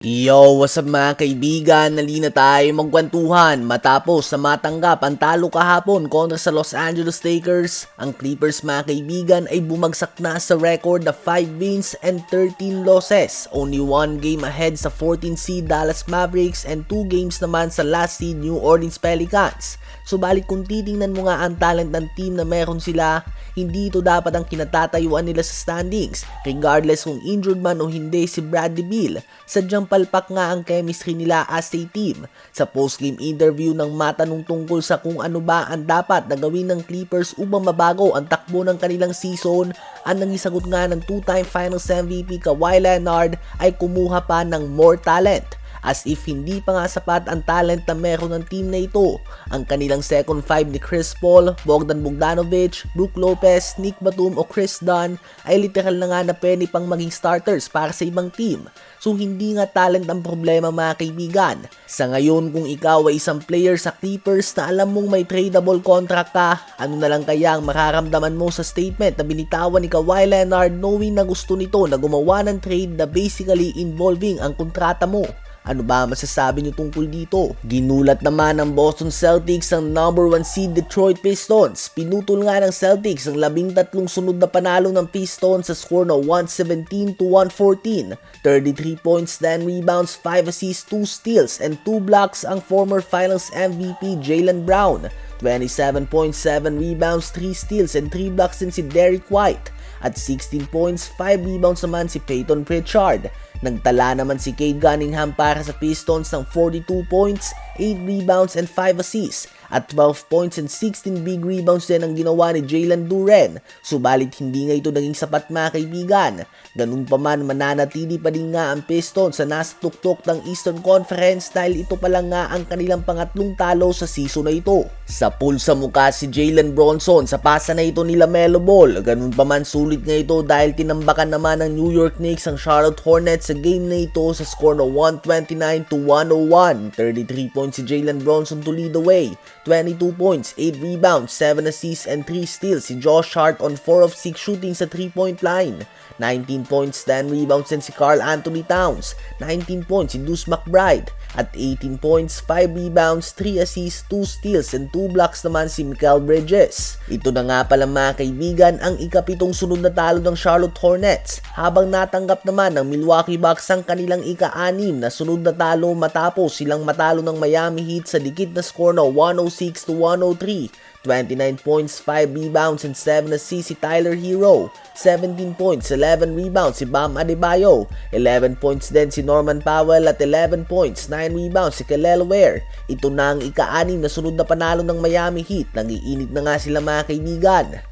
Yo, what's up mga kaibigan? Nalina tayo magkwentuhan matapos na matanggap ang talo kahapon kontra sa Los Angeles Lakers. Ang Clippers mga kaibigan ay bumagsak na sa record na 5 wins and 13 losses. Only one game ahead sa 14 seed Dallas Mavericks and 2 games naman sa last seed New Orleans Pelicans. Subalit kung titingnan mo nga ang talent ng team na meron sila, hindi ito dapat ang kinatatayuan nila sa standings. Regardless kung injured man o hindi si Bradley Beal, sadyang palpak nga ang chemistry nila as a team. Sa postgame interview ng matanong tungkol sa kung ano ba ang dapat na gawin ng Clippers upang mabago ang takbo ng kanilang season, ang nangisagot nga ng two-time Finals MVP Kawhi Leonard ay kumuha pa ng more talent as if hindi pa nga sapat ang talent na meron ng team na ito. Ang kanilang second five ni Chris Paul, Bogdan Bogdanovic, Brook Lopez, Nick Batum o Chris Dunn ay literal na nga na pwede pang maging starters para sa ibang team. So hindi nga talent ang problema mga kaibigan. Sa ngayon kung ikaw ay isang player sa Clippers na alam mong may tradable contract ka, ano na lang kaya ang mararamdaman mo sa statement na binitawan ni Kawhi Leonard knowing na gusto nito na gumawa ng trade na basically involving ang kontrata mo. Ano ba masasabi niyo tungkol dito? Ginulat naman ng Boston Celtics ang number 1 seed Detroit Pistons. Pinutol nga ng Celtics ang labing tatlong sunod na panalo ng Pistons sa score na 117 to 114. 33 points, 10 rebounds, 5 assists, 2 steals, and 2 blocks ang former Finals MVP Jalen Brown. 27.7 rebounds, 3 steals, and 3 blocks din si Derek White. At 16 points, 5 rebounds naman si Peyton Pritchard. Nagtala naman si Cade Cunningham para sa Pistons ng 42 points, 8 rebounds, and 5 assists at 12 points and 16 big rebounds din ang ginawa ni Jalen Duren. Subalit hindi nga ito naging sapat mga kaibigan. Ganun pa man mananatili pa din nga ang Pistons sa nasa tuktok ng Eastern Conference dahil ito pa lang nga ang kanilang pangatlong talo sa season na ito. Sa pool sa mukha si Jalen Bronson sa pasa na ito ni LaMelo Ball. Ganun pa man sulit nga ito dahil tinambakan naman ng New York Knicks ang Charlotte Hornets sa game na ito sa score na 129 to 101. 33 points si Jalen Bronson to lead the way. 22 points, 8 rebounds, 7 assists, and 3 steals si Josh Hart on 4 of 6 shooting sa 3-point line. 19 points, 10 rebounds din si Carl Anthony Towns. 19 points si Deuce McBride. At 18 points, 5 rebounds, 3 assists, 2 steals, and 2 blocks naman si Mikael Bridges. Ito na nga pala mga kaibigan ang ikapitong sunod na talo ng Charlotte Hornets habang natanggap naman ng Milwaukee Bucks ang kanilang ika-anim na sunod na talo matapos silang matalo ng Miami Heat sa dikit na score na 106 to 103. 29 points, 5 rebounds, and 7 assists si Tyler Hero. 17 points, 11 rebounds si Bam Adebayo. 11 points din si Norman Powell at 11 points, 9 rebounds si Kelel Ware. Ito na ang ika-anim na sunod na panalo ng Miami Heat. Nangiinit na nga sila mga kaibigan.